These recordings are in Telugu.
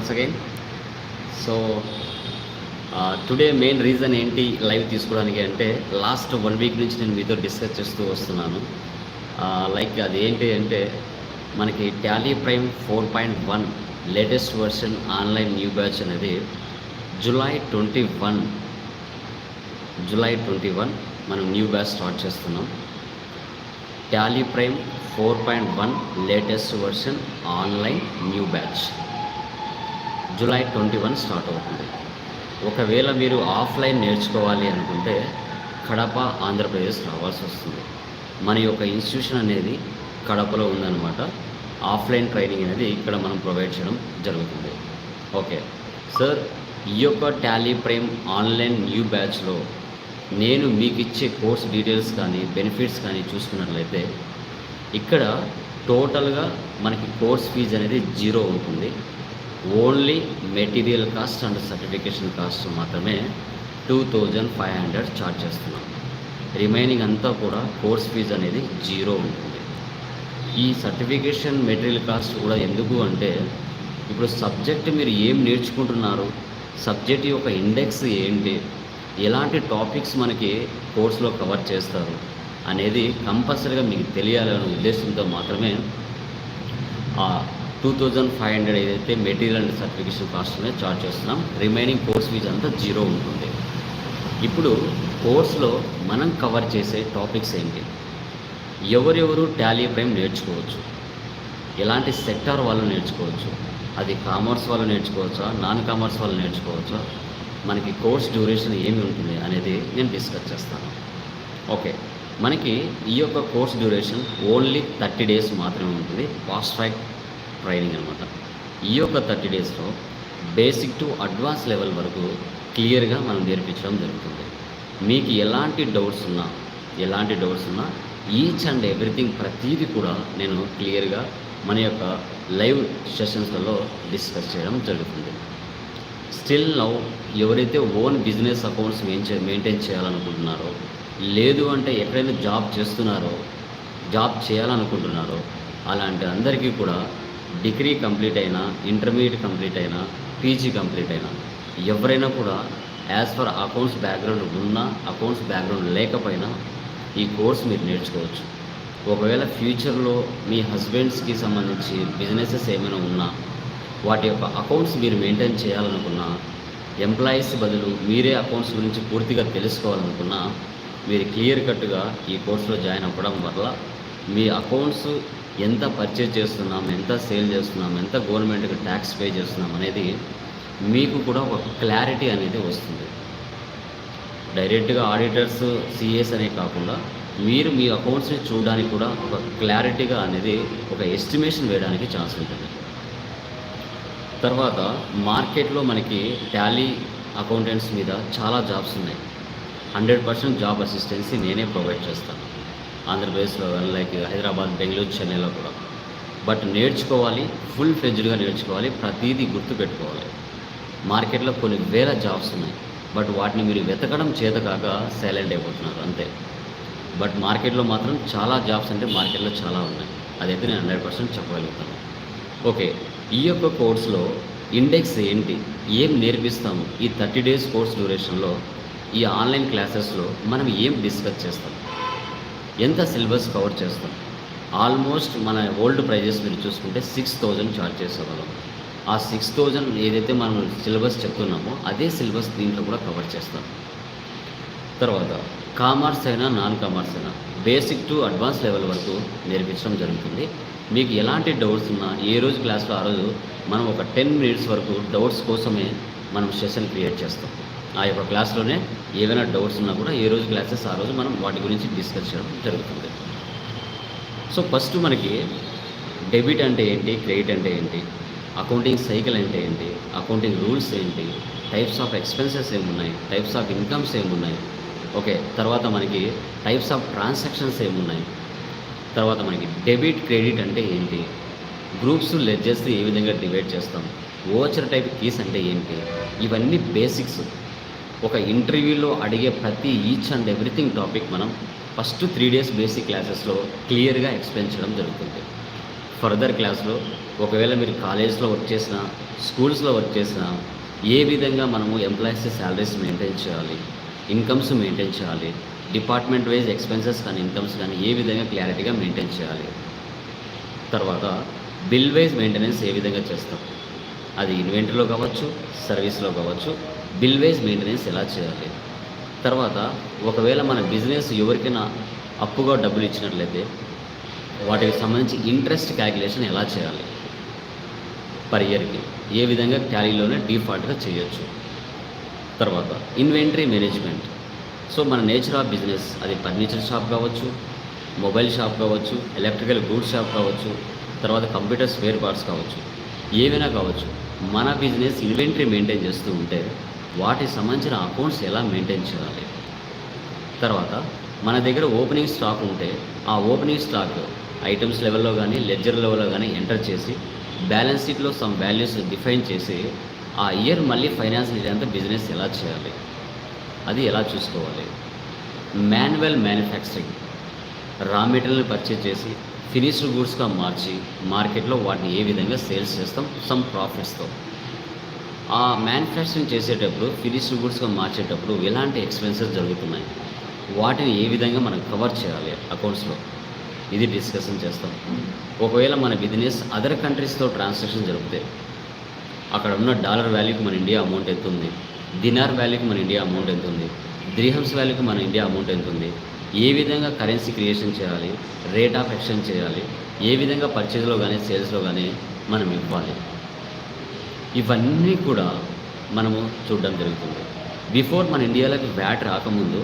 Once again so today main reason ఏంటి లైవ్ తీసుకోవడానికి అంటే లాస్ట్ వన్ వీక్ నుంచి నేను మీతో డిస్కస్ చేస్తూ వస్తున్నాను. లైక్ అది ఏంటి అంటే మనకి Tally prime four point one latest version online new batch అనేది July twenty one July twenty one మనం న్యూ బ్యాచ్ స్టార్ట్ చేస్తున్నాం. Tally prime four point one latest version online new batch July twenty one start అవుతుంది. ఒకవేళ మీరు ఆఫ్లైన్ నేర్చుకోవాలి అనుకుంటే కడప ఆంధ్రప్రదేశ్ రావాల్సి వస్తుంది. మన యొక్క ఇన్స్టిట్యూషన్ అనేది కడపలో ఉందన్నమాట. ఆఫ్లైన్ ట్రైనింగ్ అనేది ఇక్కడ మనం ప్రొవైడ్ చేయడం జరుగుతుంది. ఓకే. సార్ ఈ యొక్క టాలీ ప్రైమ్ ఆన్లైన్ న్యూ బ్యాచ్లో నేను మీకు ఇచ్చే కోర్స్ డీటెయిల్స్ కానీ బెనిఫిట్స్ కానీ చూసుకున్నట్లయితే ఇక్కడ టోటల్గా మనకి కోర్స్ ఫీజు అనేది జీరో ఉంటుంది only material cost and certification cost మాత్రమే two thousand five hundred charge చేస్తున్నాం. రిమైనింగ్ అంతా కూడా కోర్స్ ఫీజు అనేది జీరో ఉంటుంది. ఈ సర్టిఫికేషన్ మెటీరియల్ కాస్ట్ కూడా ఎందుకు అంటే ఇప్పుడు సబ్జెక్ట్ మీరు ఏం నేర్చుకుంటున్నారు సబ్జెక్ట్ యొక్క ఇండెక్స్ ఏంటి ఎలాంటి టాపిక్స్ మనకి కోర్సులో కవర్ చేస్తారు అనేది కంపల్సరీగా మీకు తెలియాలనే ఉద్దేశంతో మాత్రమే టూ థౌజండ్ ఫైవ్ హండ్రెడ్ ఏదైతే మెటీరియల్ అండ్ సర్టిఫికేషన్ కాస్ట్ అనేది చార్జ్ చేస్తున్నాం. రిమైనింగ్ కోర్స్ ఫీజు అంతా జీరో ఉంటుంది. ఇప్పుడు కోర్సులో మనం కవర్ చేసే టాపిక్స్ ఏంటి? ఎవరెవరు టాలీ ప్రైమ్ నేర్చుకోవచ్చు? ఎలాంటి సెక్టార్ వాళ్ళు నేర్చుకోవచ్చు? అది కామర్స్ వాళ్ళు నేర్చుకోవచ్చా? నాన్ కామర్స్ వాళ్ళు నేర్చుకోవచ్చా? మనకి కోర్స్ డ్యూరేషన్ ఏమి ఉంటుంది అనేది నేను డిస్కస్ చేస్తాను. ఓకే మనకి ఈ యొక్క course duration only thirty days మాత్రమే ఉంటుంది. ఫాస్ట్ ట్రాక్ ట్రైనింగ్ అనమాట ఈ యొక్క థర్టీ డేస్లో బేసిక్ టు అడ్వాన్స్ లెవెల్ వరకు క్లియర్గా మనం నేర్పించడం జరుగుతుంది. మీకు ఎలాంటి డౌట్స్ ఉన్నా ఎలాంటి డౌట్స్ ఉన్నా ఈచ్ అండ్ ఎవ్రీథింగ్ ప్రతీది కూడా నేను క్లియర్గా మన యొక్క లైవ్ సెషన్స్లలో డిస్కస్ చేయడం జరుగుతుంది. స్టిల్ నౌ ఎవరైతే own business accounts maintain maintain చేయాలనుకుంటున్నారో లేదు అంటే ఎక్కడైనా జాబ్ చేస్తున్నారో జాబ్ చేయాలనుకుంటున్నారో అలాంటి అందరికీ కూడా డిగ్రీ కంప్లీట్ అయినా ఇంటర్మీడియట్ కంప్లీట్ అయినా పీజీ కంప్లీట్ అయినా ఎవరైనా కూడా యాజ్ ఫర్ అకౌంట్స్ బ్యాక్గ్రౌండ్ ఉన్నా అకౌంట్స్ బ్యాక్గ్రౌండ్ లేకపోయినా ఈ కోర్స్ మీరు నేర్చుకోవచ్చు. ఒకవేళ ఫ్యూచర్లో మీ హస్బెండ్స్కి సంబంధించి బిజినెసెస్ ఏమైనా ఉన్నా వాటి యొక్క అకౌంట్స్ మీరు మెయింటైన్ చేయాలనుకున్నా ఎంప్లాయీస్ బదులు మీరే అకౌంట్స్ గురించి పూర్తిగా తెలుసుకోవాలనుకున్నా మీరు క్లియర్ కట్గా ఈ కోర్సులో జాయిన్ అవ్వడం వల్ల మీ అకౌంట్స్ ఎంత పర్చేజ్ చేస్తున్నాం ఎంత సేల్ చేస్తున్నాం ఎంత గవర్నమెంట్కి ట్యాక్స్ పే చేస్తున్నాం అనేది మీకు కూడా ఒక క్లారిటీ అనేది వస్తుంది. డైరెక్ట్గా ఆడిటర్స్ సిఎస్ అనే కాకుండా మీరు మీ అకౌంట్స్ని చూడడానికి కూడా ఒక క్లారిటీగా అనేది ఒక ఎస్టిమేషన్ వేయడానికి ఛాన్స్ ఉంటుంది. తర్వాత మార్కెట్లో మనకి టాలీ అకౌంటెంట్స్ మీద చాలా జాబ్స్ ఉన్నాయి. హండ్రెడ్ పర్సెంట్ జాబ్ అసిస్టెన్సీ నేనే ప్రొవైడ్ చేస్తాను. ఆంధ్రప్రదేశ్లో లైక్ హైదరాబాద్ బెంగళూరు చెన్నైలో కూడా. బట్ నేర్చుకోవాలి ఫుల్ ఫ్లెజ్డ్గా నేర్చుకోవాలి ప్రతిదీ గుర్తుపెట్టుకోవాలి మార్కెట్లో కొన్ని వేల జాబ్స్ ఉన్నాయి. బట్ వాటిని మీరు వెతకడం చేత కాక సైలెంట్ అయిపోతున్నారు అంతే. బట్ మార్కెట్లో మాత్రం చాలా జాబ్స్ అంటే మార్కెట్లో చాలా ఉన్నాయి. అదైతే నేను హండ్రెడ్ పర్సెంట్ చెప్పగలుగుతాను. ఓకే ఈ యొక్క కోర్సులో ఇండెక్స్ ఏంటి? ఏం నేర్పిస్తాము? ఈ థర్టీ డేస్ కోర్స్ డ్యూరేషన్లో ఈ ఆన్లైన్ క్లాసెస్లో మనం ఏం డిస్కస్ చేస్తాం? ఎంత సిలబస్ కవర్ చేస్తాం? ఆల్మోస్ట్ మన ఓల్డ్ ప్రైజెస్ మీరు చూసుకుంటే సిక్స్ థౌజండ్ ఛార్జ్ చేసేవాళ్ళం. ఆ సిక్స్ థౌజండ్ ఏదైతే మనం సిలబస్ చెప్తున్నామో అదే సిలబస్ దీంట్లో కూడా కవర్ చేస్తాం. తర్వాత కామర్స్ అయినా నాన్ కామర్స్ అయినా బేసిక్ టు అడ్వాన్స్ లెవెల్ వరకు నేర్పించడం జరుగుతుంది. మీకు ఎలాంటి డౌట్స్ ఉన్నా ఏ రోజు క్లాస్లో ఆ రోజు మనం ఒక టెన్ మినిట్స్ వరకు డౌట్స్ కోసమే మనం సెషన్ క్రియేట్ చేస్తాం. ఆ యొక్క క్లాస్లోనే ఏవైనా డౌట్స్ ఉన్నా కూడా ఏ రోజు క్లాసెస్ ఆ రోజు మనం వాటి గురించి డిస్కస్ చేయడం జరుగుతుంది. సో ఫస్ట్ మనకి డెబిట్ అంటే ఏంటి? క్రెడిట్ అంటే ఏంటి? అకౌంటింగ్ సైకిల్ అంటే ఏంటి? అకౌంటింగ్ రూల్స్ ఏంటి? టైప్స్ ఆఫ్ ఎక్స్పెన్సెస్ ఏమున్నాయి టైప్స్ ఆఫ్ ఇన్కమ్స్ ఏమున్నాయి ఓకే తర్వాత మనకి టైప్స్ ఆఫ్ ట్రాన్సాక్షన్స్ ఏమున్నాయి తర్వాత మనకి డెబిట్ క్రెడిట్ అంటే ఏంటి? గ్రూప్స్ లెడ్జెస్ ఏ విధంగా డివైడ్ చేస్తాం? ఓచర్ టైప్ కీస్ అంటే ఏంటి? ఇవన్నీ బేసిక్స్. ఒక ఇంటర్వ్యూలో అడిగే ప్రతి ఈచ్ అండ్ ఎవ్రీథింగ్ టాపిక్ మనం ఫస్ట్ త్రీ డేస్ బేసిక్ క్లాసెస్లో క్లియర్గా ఎక్స్ప్లెయిన్ చేయడం జరుగుతుంది. ఫర్దర్ క్లాస్లో ఒకవేళ మీరు కాలేజ్లో వర్క్ చేసినా స్కూల్స్లో వర్క్ చేసినా ఏ విధంగా మనము ఎంప్లాయీస్ శాలరీస్ మెయింటైన్ చేయాలి ఇన్కమ్స్ మెయింటైన్ చేయాలి డిపార్ట్మెంట్ వైజ్ ఎక్స్పెన్సెస్ కానీ ఇన్కమ్స్ కానీ ఏ విధంగా క్లారిటీగా మెయింటైన్ చేయాలి. తర్వాత బిల్ వైజ్ మెయింటెనెన్స్ ఏ విధంగా చేస్తాం. అది ఇన్వెంటరీలో కావచ్చు సర్వీస్లో కావచ్చు బిల్వేజ్ మెయింటెనెన్స్ ఎలా చేయాలి? తర్వాత ఒకవేళ మన బిజినెస్ ఎవరికైనా అప్పుగా డబ్బులు ఇచ్చినట్లయితే వాటికి సంబంధించి ఇంట్రెస్ట్ క్యాలిక్యులేషన్ ఎలా చేయాలి? పర్ ఇయర్కి ఏ విధంగా క్యాలీలోనే డిఫాల్ట్గా చేయొచ్చు? తర్వాత ఇన్వెంటరీ మేనేజ్మెంట్. సో మన నేచర్ ఆఫ్ బిజినెస్ అది ఫర్నిచర్ షాప్ కావచ్చు మొబైల్ షాప్ కావచ్చు ఎలక్ట్రికల్ గూడ్స్ షాప్ కావచ్చు తర్వాత కంప్యూటర్ స్పేర్ పార్ట్స్ కావచ్చు ఏవైనా కావచ్చు. మన బిజినెస్ ఇన్వెంటరీ మెయింటైన్ చేస్తూ ఉంటే వాటికి సంబంధించిన అకౌంట్స్ ఎలా మెయింటైన్ చేయాలి? తర్వాత మన దగ్గర ఓపెనింగ్ స్టాక్ ఉంటే ఆ ఓపెనింగ్ స్టాక్ ఐటమ్స్ లెవెల్లో కానీ లెడ్జర్ లెవెల్లో కానీ ఎంటర్ చేసి బ్యాలెన్స్ షీట్లో సమ్ వాల్యూస్ డిఫైన్ చేసి ఆ ఇయర్ మళ్ళీ ఫైనాన్స్ అంతా బిజినెస్ ఎలా చేయాలి? అది ఎలా చూసుకోవాలి? మాన్యువల్ మ్యానుఫ్యాక్చరింగ్ రా మెటీరియల్ని పర్చేజ్ చేసి ఫినిష్డ్ గూడ్స్గా మార్చి మార్కెట్లో వాటిని ఏ విధంగా సేల్స్ చేస్తాం సమ్ ప్రాఫిట్స్తో ఆ మ్యానుఫ్యాక్చరింగ్ చేసేటప్పుడు ఫినిష్డ్ గుడ్స్గా మార్చేటప్పుడు ఎలాంటి ఎక్స్పెన్సెస్ జరుగుతున్నాయి? వాటిని ఏ విధంగా మనం కవర్ చేయాలి అకౌంట్స్లో ఇది డిస్కషన్ చేస్తాం. ఒకవేళ మన బిజినెస్ అదర్ కంట్రీస్తో ట్రాన్సాక్షన్ జరిపితే అక్కడ ఉన్న డాలర్ వాల్యూకి మన ఇండియా అమౌంట్ ఎంత ఉంది? దినార్ వాల్యూకి మన ఇండియా అమౌంట్ ఎంత ఉంది? ద్రిహమ్స్ వాల్యూకి మన ఇండియా అమౌంట్ ఎంత ఉంది? ఏ విధంగా కరెన్సీ క్రియేషన్ చేయాలి? రేట్ ఆఫ్ ఎక్స్చేంజ్ చేయాలి? ఏ విధంగా పర్చేజ్లో కానీ సేల్స్లో కానీ మనం ఇవ్వాలి? ఇవన్నీ కూడా మనము చూడడం జరుగుతుంది. బిఫోర్ మన ఇండియాలోకి వ్యాట్ రాకముందు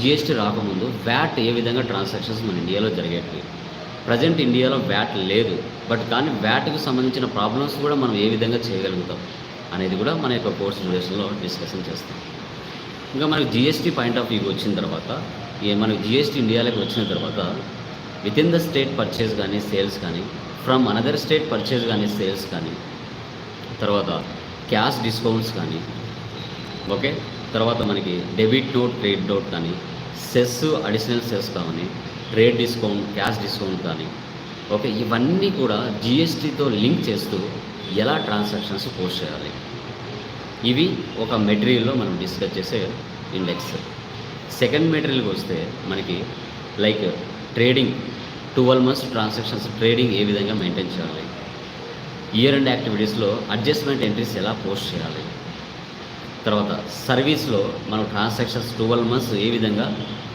జిఎస్టీ రాకముందు వ్యాట్ ఏ విధంగా ట్రాన్సాక్షన్స్ మన ఇండియాలో జరిగేటివి. ప్రజెంట్ ఇండియాలో వ్యాట్ లేదు. బట్ కానీ వ్యాట్కి సంబంధించిన ప్రాబ్లమ్స్ కూడా మనం ఏ విధంగా చేయగలుగుతాం అనేది కూడా మన యొక్క కోర్స్ డ్యూరేషన్లో డిస్కషన్ చేస్తాం. ఇంకా మనకు జిఎస్టీ పాయింట్ ఆఫ్ వ్యూ వచ్చిన తర్వాత మనకు జిఎస్టీ ఇండియాలోకి వచ్చిన తర్వాత within the state purchase కానీ సేల్స్ కానీ ఫ్రమ్ అనదర్ స్టేట్ పర్చేస్ కానీ సేల్స్ కానీ తర్వాత క్యాష్ డిస్కౌంట్స్ కానీ ఓకే? తర్వాత మనకి డెబిట్ నోట్ క్రెడిట్ నోట్ కానీ సెస్ అడిషనల్ సెస్ కానీ ట్రేడ్ డిస్కౌంట్ క్యాష్ డిస్కౌంట్ కానీ ఓకే? ఇవన్నీ కూడా జిఎస్టీతో లింక్ చేస్తూ ఎలా ట్రాన్సాక్షన్స్ పోస్ట్ చేయాలి? ఇవి ఒక మెటీరియల్లో మనం డిస్కస్ చేసే ఇండెక్స్. సెకండ్ మెటీరియల్కి వస్తే మనకి like trading twelve months transactions trading ఏ విధంగా మెయింటైన్ చేయాలి? ఇయర్ అండ్ యాక్టివిటీస్లో అడ్జస్ట్మెంట్ ఎంట్రీస్ ఎలా పోస్ట్ చేయాలి? తర్వాత సర్వీస్లో మనం ట్రాన్సాక్షన్స్ ట్వెల్వ్ మంత్స్ ఏ విధంగా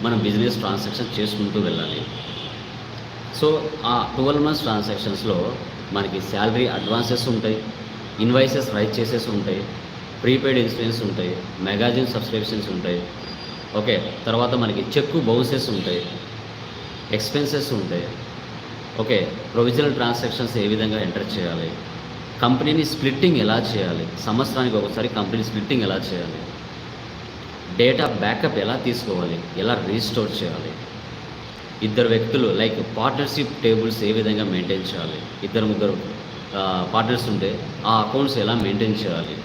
మనం బిజినెస్ ట్రాన్సాక్షన్ చేసుకుంటూ వెళ్ళాలి. సో ఆ ట్వెల్వ్ మంత్స్ ట్రాన్సాక్షన్స్లో మనకి శాలరీ అడ్వాన్సెస్ ఉంటాయి ఇన్వాయిసెస్ రైట్ చేసేసి ఉంటాయి ప్రీపెయిడ్ ఇన్సూరెన్స్ ఉంటాయి మెగాజిన్ సబ్స్క్రిప్షన్స్ ఉంటాయి. ఓకే తర్వాత మనకి చెక్కు బౌన్సెస్ ఉంటాయి ఎక్స్పెన్సెస్ ఉంటాయి. ఓకే ప్రొవిజనల్ ట్రాన్సాక్షన్స్ ఏ విధంగా ఎంటర్ చేయాలి? కంపెనీని స్ప్లిట్టింగ్ ఎలా చేయాలి? సంవత్సరానికి ఒకసారి కంపెనీ స్ప్లిట్టింగ్ ఎలా చేయాలి? డేటా బ్యాకప్ ఎలా తీసుకోవాలి? ఎలా రీస్టోర్ చేయాలి? ఇద్దరు వ్యక్తులు లైక్ పార్ట్నర్షిప్ టేబుల్స్ ఏ విధంగా మెయింటైన్ చేయాలి? ఇద్దరు ముగ్గురు పార్ట్నర్స్ ఉంటే ఆ అకౌంట్స్ ఎలా మెయింటైన్ చేయాలి?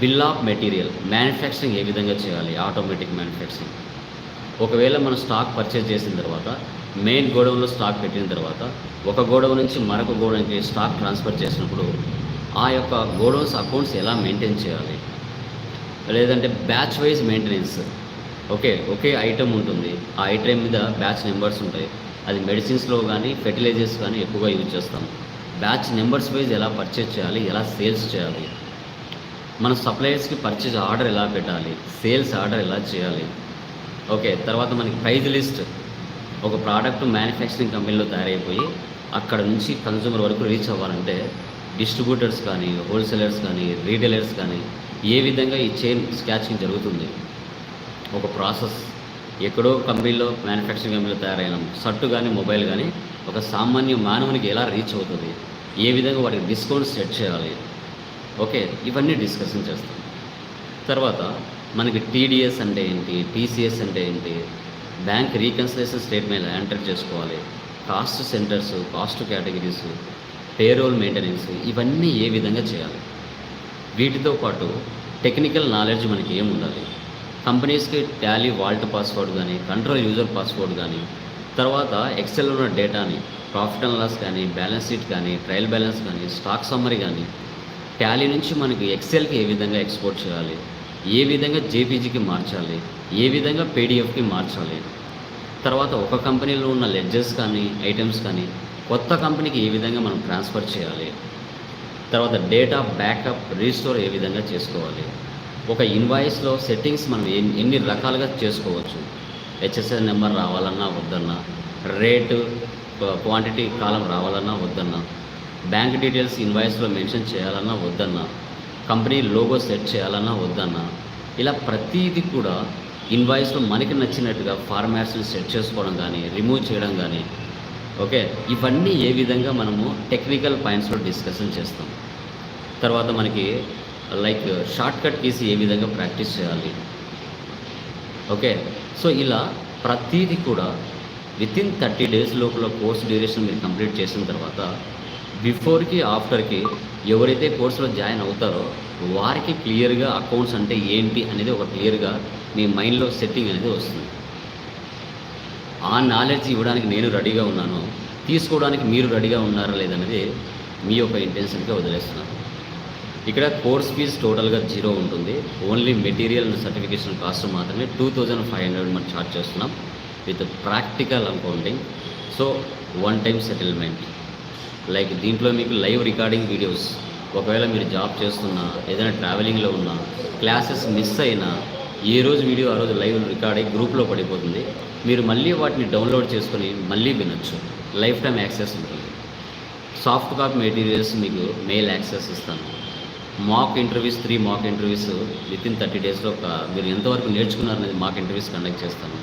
బిల్ ఆఫ్ మెటీరియల్ మ్యానుఫ్యాక్చరింగ్ ఏ విధంగా చేయాలి? ఆటోమేటిక్ మ్యానుఫ్యాక్చరింగ్ ఒకవేళ మనం స్టాక్ పర్చేజ్ చేసిన తర్వాత మెయిన్ గోడౌన్లో స్టాక్ పెట్టిన తర్వాత ఒక గోడౌన్ నుంచి మరొక గోడౌన్కి స్టాక్ ట్రాన్స్ఫర్ చేసినప్పుడు ఆ యొక్క గోడౌన్స్ అకౌంట్స్ ఎలా మెయింటైన్ చేయాలి? లేదంటే బ్యాచ్ వైజ్ మెయింటెనెన్స్. ఓకే ఒకే ఐటెం ఉంటుంది. ఆ ఐటెం మీద బ్యాచ్ నెంబర్స్ ఉంటాయి. అది మెడిసిన్స్లో కానీ ఫెర్టిలైజర్స్ కానీ ఎక్కువగా యూజ్ చేస్తాం. బ్యాచ్ నెంబర్స్ వైజ్ ఎలా పర్చేజ్ చేయాలి? ఎలా సేల్స్ చేయాలి? మన సప్లయర్స్కి పర్చేజ్ ఆర్డర్ ఎలా పెట్టాలి? సేల్స్ ఆర్డర్ ఎలా చేయాలి? ఓకే తర్వాత మనకి ప్రైజ్ లిస్ట్. ఒక ప్రోడక్ట్ మ్యానుఫ్యాక్చరింగ్ కంపెనీలో తయారైపోయి అక్కడ నుంచి కన్జ్యూమర్ వరకు రీచ్ అవ్వాలంటే డిస్ట్రిబ్యూటర్స్ కానీ హోల్సేలర్స్ కానీ రీటైలర్స్ కానీ ఏ విధంగా ఈ చైన్ స్కాచింగ్ జరుగుతుంది? ఒక ప్రాసెస్ ఎక్కడో కంపెనీలో మ్యానుఫ్యాక్చరింగ్ కంపెనీలో తయారైన. షర్టు కానీ మొబైల్ కానీ ఒక సామాన్య మానవునికి ఎలా రీచ్ అవుతుంది? ఏ విధంగా వాటికి డిస్కౌంట్ సెట్ చేయాలి? ఓకే ఇవన్నీ డిస్కషన్ చేస్తాం. తర్వాత మనకి టీడీఎస్ అంటే ఏంటి? టీసీఎస్ అంటే ఏంటి? బ్యాంక్ రీకన్సిలేషన్ స్టేట్మెంట్ ఎంటర్ చేసుకోవాలి. Cost centres cost categories payroll maintenance ఇవన్నీ ఏ విధంగా చేయాలి? వీటితో పాటు టెక్నికల్ నాలెడ్జ్ మనకి ఏమి ఉండాలి కంపెనీస్కి టాలీ వాల్ట్ పాస్వర్డ్ కానీ కంట్రోల్ యూజర్ పాస్వర్డ్ కానీ తర్వాత ఎక్సెల్ ఉన్న డేటాని ప్రాఫిట్ అండ్ లాస్ కానీ బ్యాలెన్స్ షీట్ కానీ ట్రయల్ బ్యాలెన్స్ కానీ స్టాక్ సమ్మరీ కానీ టాలీ నుంచి మనకి ఎక్సెల్కి ఏ విధంగా ఎక్స్పోర్ట్ చేయాలి? ఏ విధంగా జేపీజీకి మార్చాలి? ఏ విధంగా పీడిఎఫ్కి మార్చాలి తర్వాత ఒక కంపెనీలో ఉన్న లెడ్జెస్ కానీ ఐటమ్స్ కానీ కొత్త కంపెనీకి ఏ విధంగా మనం ట్రాన్స్ఫర్ చేయాలి? తర్వాత డేటా బ్యాకప్ రీస్టోర్ ఏ విధంగా చేసుకోవాలి? ఒక ఇన్వాయిస్లో సెట్టింగ్స్ మనం ఎన్ని రకాలుగా చేసుకోవచ్చు? హెచ్ఎస్ఎల్ నెంబర్ రావాలన్నా వద్దన్నా రేటు క్వాంటిటీ కాలం రావాలన్నా వద్దన్నా బ్యాంక్ డీటెయిల్స్ ఇన్వాయిస్లో మెన్షన్ చేయాలన్నా వద్దన్నా కంపెనీ లోగో సెట్ చేయాలన్నా వద్దన్నా ఇలా ప్రతీది కూడా ఇన్వాయిస్లో మనకి నచ్చినట్టుగా ఫార్మాట్స్ని సెట్ చేసుకోవడం కానీ రిమూవ్ చేయడం కానీ ఓకే? ఇవన్నీ ఏ విధంగా మనము టెక్నికల్ పాయింట్స్లో డిస్కషన్ చేస్తాం. తర్వాత మనకి లైక్ షార్ట్ కట్ కీస్ ఏ విధంగా ప్రాక్టీస్ చేయాలి. ఓకే? సో ఇలా ప్రతీది కూడా విత్ ఇన్ థర్టీ డేస్ లోపల కోర్స్ డ్యూరేషన్ మీరు కంప్లీట్ చేసిన తర్వాత బిఫోర్కి ఆఫ్టర్కి ఎవరైతే కోర్సులో జాయిన్ అవుతారో వారికి క్లియర్గా అకౌంట్స్ అంటే ఏంటి అనేది ఒక క్లియర్గా మీ మైండ్లో సెట్టింగ్ అనేది వస్తుంది. ఆ నాలెడ్జ్ ఇవ్వడానికి నేను రెడీగా ఉన్నాను తీసుకోవడానికి మీరు రెడీగా ఉన్నారా లేదనేది మీ యొక్క ఇంటెన్షన్గా వదిలేస్తున్నాను. ఇక్కడ కోర్స్ ఫీజ్ టోటల్గా జీరో ఉంటుంది. Only material and certification cost మాత్రమే టూ థౌజండ్ ఫైవ్ హండ్రెడ్ మనం ఛార్జ్ చేస్తున్నాం with practical accounting. So one time settlement. Like దీంట్లో మీకు లైవ్ రికార్డింగ్ వీడియోస్. ఒకవేళ మీరు జాబ్ చేస్తున్నా ఏదైనా ట్రావెలింగ్లో ఉన్నా క్లాసెస్ మిస్ అయినా ఏ రోజు వీడియో ఆ రోజు లైవ్ రికార్డ్ అయ్యి గ్రూప్లో పడిపోతుంది. మీరు మళ్ళీ వాటిని డౌన్లోడ్ చేసుకొని మళ్ళీ వినొచ్చు. లైఫ్ టైం యాక్సెస్ ఉంటుంది. సాఫ్ట్ కాపీ మెటీరియల్స్ మీకు మెయిల్ యాక్సెస్ ఇస్తాను. Mock interviews three mock interviews within thirty డేస్లో ఒక మీరు ఎంతవరకు నేర్చుకున్నారనేది మాక్ ఇంటర్వ్యూస్ కండక్ట్ చేస్తాను.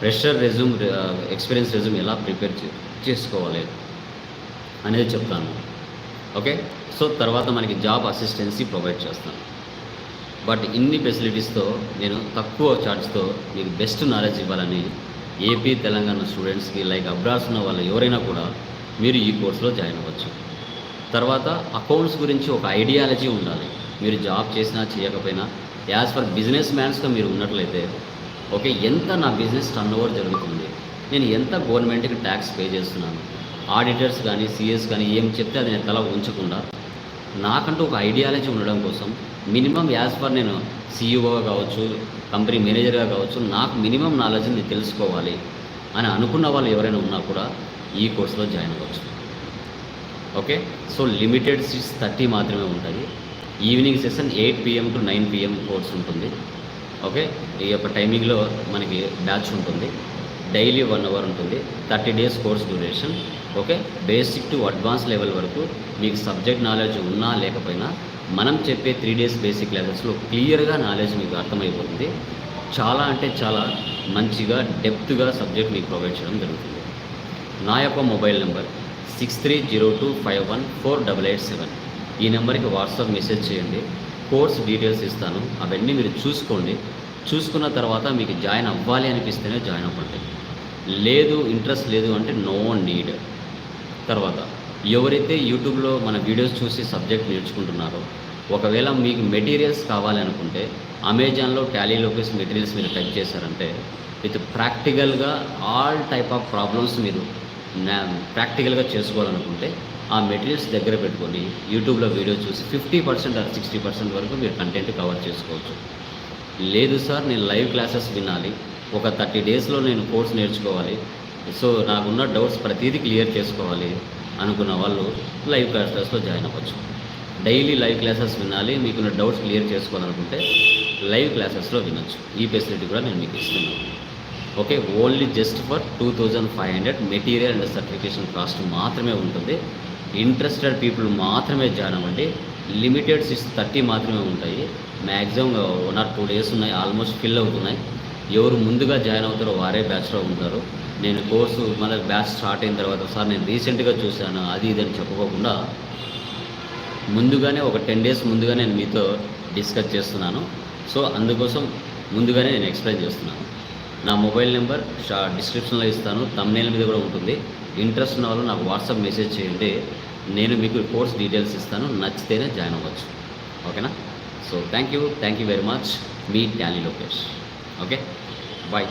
ప్రెషర్ రెజ్యూమ్ ఎక్స్పీరియన్స్ రెజ్యూమ్ ఎలా ప్రిపేర్ చేసుకోవాలి అనేది చెప్తాను. ఓకే? సో తర్వాత మనకి జాబ్ అసిస్టెన్సీ ప్రొవైడ్ చేస్తాను. బట్ ఇన్ని ఫెసిలిటీస్తో నేను తక్కువ ఛార్జ్తో మీకు బెస్ట్ నాలెడ్జ్ ఇవ్వాలని ఏపీ తెలంగాణ స్టూడెంట్స్కి లైక్ అబ్రాడ్స్ ఉన్న వాళ్ళు ఎవరైనా కూడా మీరు ఈ కోర్సులో జాయిన్ అవ్వచ్చు. తర్వాత అకౌంట్స్ గురించి ఒక ఐడియాలజీ ఉండాలి. మీరు జాబ్ చేసినా చేయకపోయినా యాజ్ ఫర్ బిజినెస్ మ్యాన్స్గా మీరు ఉన్నట్లయితే ఓకే ఎంత నా బిజినెస్ టర్న్ ఓవర్ జరుగుతుంది? నేను ఎంత గవర్నమెంట్కి ట్యాక్స్ పే చేస్తున్నాను? ఆడిటర్స్ కానీ సిఎస్ కానీ ఏం చెప్తే అది నేను తల ఉంచకుండా నాకంటూ ఒక ఐడియాలజీ ఉండడం కోసం మినిమం యాజ్ పర్ నేను సీఈఓగా కావచ్చు కంపెనీ మేనేజర్గా కావచ్చు నాకు మినిమం నాలెడ్జ్ నేను తెలుసుకోవాలి అని అనుకున్న వాళ్ళు ఎవరైనా ఉన్నా కూడా ఈ కోర్సులో జాయిన్ అవ్వచ్చు. Okay? So limited seats thirty మాత్రమే ఉంటాయి. Evening session eight PM to nine PM course ఉంటుంది. ఓకే? ఈ యొక్క టైమింగ్లో మనకి బ్యాచ్ ఉంటుంది. డైలీ వన్ అవర్ ఉంటుంది. Thirty days course duration. Okay? Basic to advance level వరకు మీకు సబ్జెక్ట్ నాలెడ్జ్ ఉన్నా లేకపోయినా మనం చెప్పే త్రీ డేస్ బేసిక్ లెవెల్స్లో క్లియర్గా నాలెడ్జ్ మీకు అర్థమైపోతుంది. చాలా అంటే చాలా మంచిగా డెప్త్గా సబ్జెక్ట్ మీకు ప్రొవైడ్ చేయడం జరుగుతుంది. నా యొక్క mobile number six three zero two five one four double eight seven ఈ నెంబర్కి వాట్సాప్ మెసేజ్ చేయండి. కోర్స్ డీటెయిల్స్ ఇస్తాను. అవన్నీ మీరు చూసుకోండి. చూసుకున్న తర్వాత మీకు జాయిన్ అవ్వాలి అనిపిస్తేనే జాయిన్ అవ్వండి. లేదు ఇంట్రెస్ట్ లేదు అంటే నో నీడ్. తర్వాత ఎవరైతే యూట్యూబ్లో మన వీడియోస్ చూసి సబ్జెక్ట్ నేర్చుకుంటున్నారో ఒకవేళ మీకు మెటీరియల్స్ కావాలనుకుంటే అమెజాన్లో టాలీ లోకేస్ మెటీరియల్స్ మీరు టైప్ చేశారంటే విత్ ప్రాక్టికల్గా ఆల్ టైప్ ఆఫ్ ప్రాబ్లమ్స్ మీరు ప్రాక్టికల్గా చేసుకోవాలనుకుంటే ఆ మెటీరియల్స్ దగ్గర పెట్టుకొని యూట్యూబ్లో వీడియో చూసి fifty percent or sixty percent వరకు మీరు కంటెంట్ కవర్ చేసుకోవచ్చు. లేదు సార్ నేను లైవ్ క్లాసెస్ వినాలి ఒక థర్టీ డేస్లో నేను కోర్స్ నేర్చుకోవాలి సో నాకున్న డౌట్స్ ప్రతిదీ క్లియర్ చేసుకోవాలి అనుకున్న వాళ్ళు లైవ్ క్లాసెస్లో జాయిన్ అవ్వచ్చు. డైలీ లైవ్ క్లాసెస్ వినాలి మీకున్న డౌట్స్ క్లియర్ చేసుకోవాలనుకుంటే లైవ్ క్లాసెస్లో వినొచ్చు. ఈ ఫెసిలిటీ కూడా నేను మీకు ఇస్తున్నాను. Okay only just for two thousand five hundred material and certification cost మాత్రమే ఉంటుంది. ఇంట్రెస్టెడ్ పీపుల్ మాత్రమే జాయిన్ అవ్వండి. లిమిటెడ్ సీట్స్ థర్టీ మాత్రమే ఉంటాయి. Maximum one or two days ఉన్నాయి ఆల్మోస్ట్ ఫిల్ అవుతున్నాయి. ఎవరు ముందుగా జాయిన్ అవుతారో వారే బ్యాచ్లో ఉంటారు. నేను కోర్సు మన బ్యాచ్ స్టార్ట్ అయిన తర్వాత సార్ నేను రీసెంట్గా చూశాను అది ఇది అని చెప్పుకోకుండా ముందుగానే ఒక టెన్ డేస్ ముందుగా నేను మీతో డిస్కస్ చేస్తున్నాను. సో అందుకోసం ముందుగానే నేను ఎక్స్ప్లెయిన్ చేస్తున్నాను. నా మొబైల్ నెంబర్ షా డిస్క్రిప్షన్లో ఇస్తాను తమ్నేల మీద కూడా ఉంటుంది. ఇంట్రెస్ట్ ఉన్న వాళ్ళు నాకు వాట్సాప్ మెసేజ్ చేయండి నేను మీకు కోర్స్ డీటెయిల్స్ ఇస్తాను నచ్చితేనే జాయిన్ అవ్వచ్చు. ఓకేనా? So thank you thank you very much. Me Tally Lokesh. Okay? Bye.